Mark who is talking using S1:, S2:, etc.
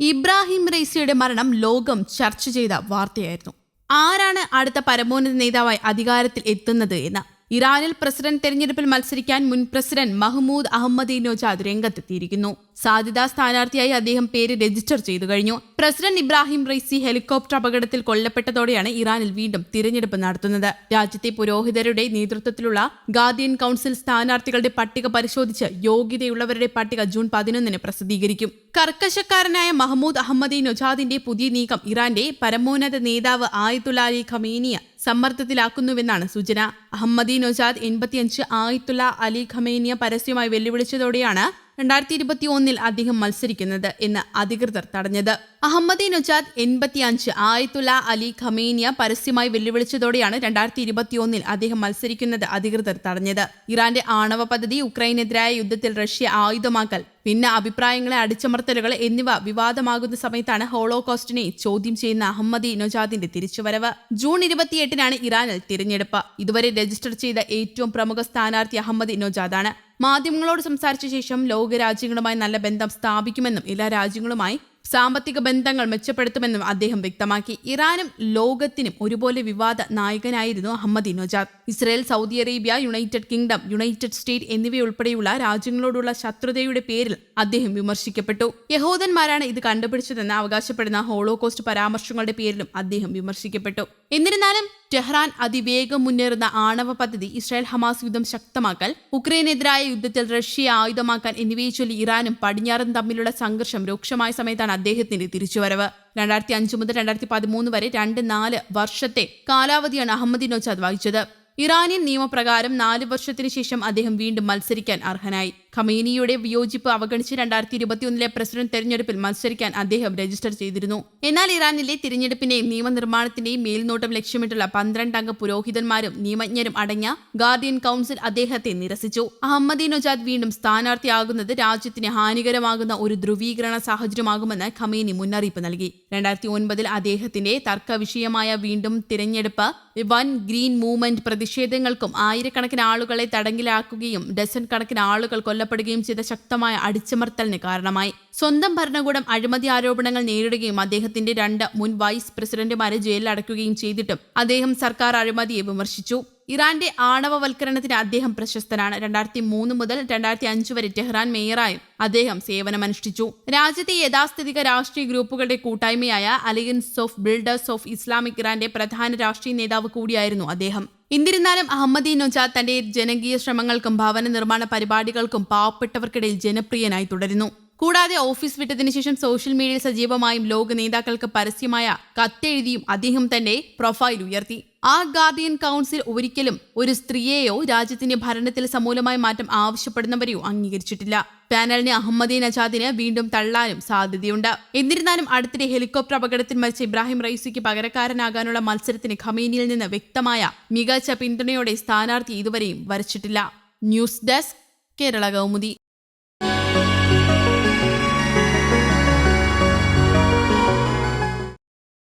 S1: ഇബ്രാഹിം റൈസിയുടെ മരണം ലോകം ചർച്ച ചെയ്ത വാർത്തയായിരുന്നു. ആരാണ് അടുത്ത പരമോന്നത നേതാവായി അധികാരത്തിൽ എത്തുന്നത് എന്ന് ഇറാനിൽ പ്രസിഡന്റ് തെരഞ്ഞെടുപ്പിൽ മത്സരിക്കാൻ മുൻ പ്രസിഡന്റ് മഹ്മൂദ് അഹമ്മദി നോജാദ് രംഗത്തെത്തിയിരിക്കുന്നു. സാധ്യതാ സ്ഥാനാർത്ഥിയായി അദ്ദേഹം പേര് രജിസ്റ്റർ ചെയ്തു കഴിഞ്ഞു. പ്രസിഡന്റ് ഇബ്രാഹിം റൈസി ഹെലികോപ്റ്റർ അപകടത്തിൽ കൊല്ലപ്പെട്ടതോടെയാണ് ഇറാനിൽ വീണ്ടും തിരഞ്ഞെടുപ്പ് നടത്തുന്നത്. രാജ്യത്തെ പുരോഹിതരുടെ നേതൃത്വത്തിലുള്ള ഗാർഡിയൻ കൌൺസിൽ സ്ഥാനാർത്ഥികളുടെ പട്ടിക പരിശോധിച്ച് യോഗ്യതയുള്ളവരുടെ പട്ടിക ജൂൺ പതിനൊന്നിന് പ്രസിദ്ധീകരിക്കും. കർക്കശക്കാരനായ മഹ്മൂദ് അഹമ്മദി നൊജാദിന്റെ പുതിയ നീക്കം ഇറാന്റെ പരമോന്നത നേതാവ് ആയത്തുള്ള അലി ഖമേനിയ സമ്മർദ്ദത്തിലാക്കുന്നുവെന്നാണ് സൂചന. അഹമ്മദി നൊജാദ് എൺപത്തിയഞ്ച് ആയത്തുള്ള അലി ഖമേനിയ പരസ്യമായി വെല്ലുവിളിച്ചതോടെയാണ് രണ്ടായിരത്തി ഇരുപത്തി ഒന്നിൽ അദ്ദേഹം മത്സരിക്കുന്നത് എന്ന് അധികൃതർ തടഞ്ഞത്. അഹമ്മദി നജാദ് എൺപത്തിയഞ്ച് ആയത്തുല അലി ഖമേനിയ പരസ്യമായി വെല്ലുവിളിച്ചതോടെയാണ് രണ്ടായിരത്തി ഇരുപത്തി ഒന്നിൽ അദ്ദേഹം മത്സരിക്കുന്നത് അധികൃതർ തടഞ്ഞത്. ഇറാന്റെ ആണവ പദ്ധതി ഉക്രൈനെതിരായ യുദ്ധത്തിൽ റഷ്യ ആയുധമാക്കൽ ഭിന്ന അഭിപ്രായങ്ങളെ അടിച്ചമർത്തലുകൾ എന്നിവ വിവാദമാകുന്ന സമയത്താണ് ഹോളോകോസ്റ്റിനെ ചോദ്യം ചെയ്യുന്ന അഹമ്മദി നൊജാദിന്റെ തിരിച്ചുവരവ്. ജൂൺ ഇരുപത്തിയെട്ടിനാണ് ഇറാനിൽ തിരഞ്ഞെടുപ്പ്. ഇതുവരെ രജിസ്റ്റർ ചെയ്ത ഏറ്റവും പ്രമുഖ സ്ഥാനാർത്ഥി അഹമ്മദി നൊജാദാണ്. മാധ്യമങ്ങളോട് സംസാരിച്ച ശേഷം ലോകരാജ്യങ്ങളുമായി നല്ല ബന്ധം സ്ഥാപിക്കുമെന്നും എല്ലാ രാജ്യങ്ങളുമായി സാമ്പത്തിക ബന്ധങ്ങൾ മെച്ചപ്പെടുത്തുമെന്നും അദ്ദേഹം വ്യക്തമാക്കി. ഇറാനും ലോകത്തിനും ഒരുപോലെ വിവാദ നായകനായിരുന്നു Ahmadinejad Israel Saudi Arabia United Kingdom United State എന്നിവയുൾപ്പെടെയുള്ള രാജ്യങ്ങളോടുള്ള ശത്രുതയുടെ പേരിൽ അദ്ദേഹം വിമർശിക്കപ്പെട്ടു. യഹൂദന്മാരാണ് ഇത് കണ്ടുപിടിച്ചതെന്ന് അവകാശപ്പെടുന്ന ഹോളോകോസ്റ്റ് പരാമർശങ്ങളുടെ പേരിലും അദ്ദേഹം വിമർശിക്കപ്പെട്ടു. എന്നിരുന്നാലും ടെഹ്റാൻ അതിവേഗം മുന്നേറുന്ന ആണവ പദ്ധതി ഇസ്രായേൽ ഹമാസ് യുദ്ധം ശക്തമാക്കൽ ഉക്രൈനെതിരായ യുദ്ധത്തിൽ റഷ്യയെ ആയുധമാക്കാൻ എന്നിവയെ ചൊല്ലി ഇറാനും പടിഞ്ഞാറും തമ്മിലുള്ള സംഘർഷം രൂക്ഷമായ സമയത്താണ് അദ്ദേഹത്തിന്റെ തിരിച്ചുവരവ്. രണ്ടായിരത്തി അഞ്ച് മുതൽ രണ്ടായിരത്തി പതിമൂന്ന് വരെ രണ്ട് നാല് വർഷത്തെ കാലാവധിയാണ് അഹമ്മദിനോ നൊജാദ് വഹിച്ചത്. ഇറാനിയൻ നിയമപ്രകാരം നാല് വർഷത്തിന് ശേഷം അദ്ദേഹം വീണ്ടും മത്സരിക്കാൻ അർഹനായി. ഖമീനിയുടെ വിയോജിപ്പ് അവഗണിച്ച് രണ്ടായിരത്തി ഇരുപത്തിയൊന്നിലെ പ്രസിഡന്റ് തെരഞ്ഞെടുപ്പിൽ മത്സരിക്കാൻ അദ്ദേഹം രജിസ്റ്റർ ചെയ്തിരുന്നു. എന്നാൽ ഇറാനിലെ തിരഞ്ഞെടുപ്പിന്റെയും നിയമനിർമ്മാണത്തിന്റെയും മേൽനോട്ടം ലക്ഷ്യമിട്ടുള്ള പന്ത്രണ്ടംഗ പുരോഹിതന്മാരും നിയമജ്ഞരും അടങ്ങിയ ഗാർഡിയൻ കൌൺസിൽ അദ്ദേഹത്തെ നിരസിച്ചു. അഹമ്മദി നജാദ് വീണ്ടും സ്ഥാനാർത്ഥിയാകുന്നത് രാജ്യത്തിന് ഹാനികരമാകുന്ന ഒരു ധ്രുവീകരണ സാഹചര്യമാകുമെന്ന് ഖമീനി മുന്നറിയിപ്പ് നൽകി. രണ്ടായിരത്തി ഒൻപതിൽ അദ്ദേഹത്തിന്റെ തർക്കവിഷയമായ വീണ്ടും തിരഞ്ഞെടുപ്പ് വൻ ഗ്രീൻ മൂവ്മെന്റ് പ്രതിഷേധങ്ങൾക്കും ആയിരക്കണക്കിന് ആളുകളെ തടങ്കിലാക്കുകയും ഡസൻ കണക്കിന് ആളുകൾ കൊല്ലപ്പെടുകയും ചെയ്ത ശക്തമായ അടിച്ചമർത്തലിന് കാരണമായി. സ്വന്തം ഭരണകൂടം അഴിമതി ആരോപണങ്ങൾ നേരിടുകയും അദ്ദേഹത്തിന്റെ രണ്ട് മുൻ വൈസ് പ്രസിഡന്റുമാരെ ജയിലിൽ അടയ്ക്കുകയും ചെയ്തിട്ടും അദ്ദേഹം സർക്കാർ അഴിമതിയെ വിമർശിച്ചു. ഇറാന്റെ ആണവവൽക്കരണത്തിന് അദ്ദേഹം പ്രശസ്തനാണ്. രണ്ടായിരത്തി മൂന്ന് മുതൽ രണ്ടായിരത്തി അഞ്ച് വരെ ടെഹ്റാൻ മേയറായും അദ്ദേഹം സേവനമനുഷ്ഠിച്ചു. രാജ്യത്തെ യഥാസ്ഥിതിക രാഷ്ട്രീയ ഗ്രൂപ്പുകളുടെ കൂട്ടായ്മയായ Alliance of Builders of Islamic ഇറാന്റെ പ്രധാന രാഷ്ട്രീയ നേതാവ് കൂടിയായിരുന്നു അദ്ദേഹം. എന്നിരുന്നാലും അഹമ്മദി നൊജാദ് തന്റെ ജനകീയ ശ്രമങ്ങൾക്കും ഭവന നിർമ്മാണ പരിപാടികൾക്കും പാവപ്പെട്ടവർക്കിടയിൽ ജനപ്രിയനായി തുടരുന്നു. കൂടാതെ ഓഫീസ് വിട്ടതിന് ശേഷം സോഷ്യൽ മീഡിയയിൽ സജീവമായും ലോക നേതാക്കൾക്ക് പരസ്യമായ കത്തെഴുതിയും അദ്ദേഹം തന്റെ പ്രൊഫൈൽ ഉയർത്തി. ആ ഗാർഡിയൻ കൗൺസിൽ ഒരിക്കലും ഒരു സ്ത്രീയെയോ രാജ്യത്തിന്റെ ഭരണത്തിൽ സമൂലമായ മാറ്റം ആവശ്യപ്പെടുന്നവരെയോ അംഗീകരിച്ചിട്ടില്ല. പാനലിനെ അഹമ്മദി നജാദിനെ വീണ്ടും തള്ളാനും സാധ്യതയുണ്ട്. എന്നിരുന്നാലും അടുത്തിടെ ഹെലികോപ്റ്റർ അപകടത്തിൽ മരിച്ച ഇബ്രാഹിം റൈസിക്ക് പകരക്കാരനാകാനുള്ള മത്സരത്തിന് ഖമീനിയിൽ നിന്ന് വ്യക്തമായ മികച്ച പിന്തുണയോടെ സ്ഥാനാർത്ഥി ഇതുവരെയും വരച്ചിട്ടില്ല. News desk Kerala Kaumudi.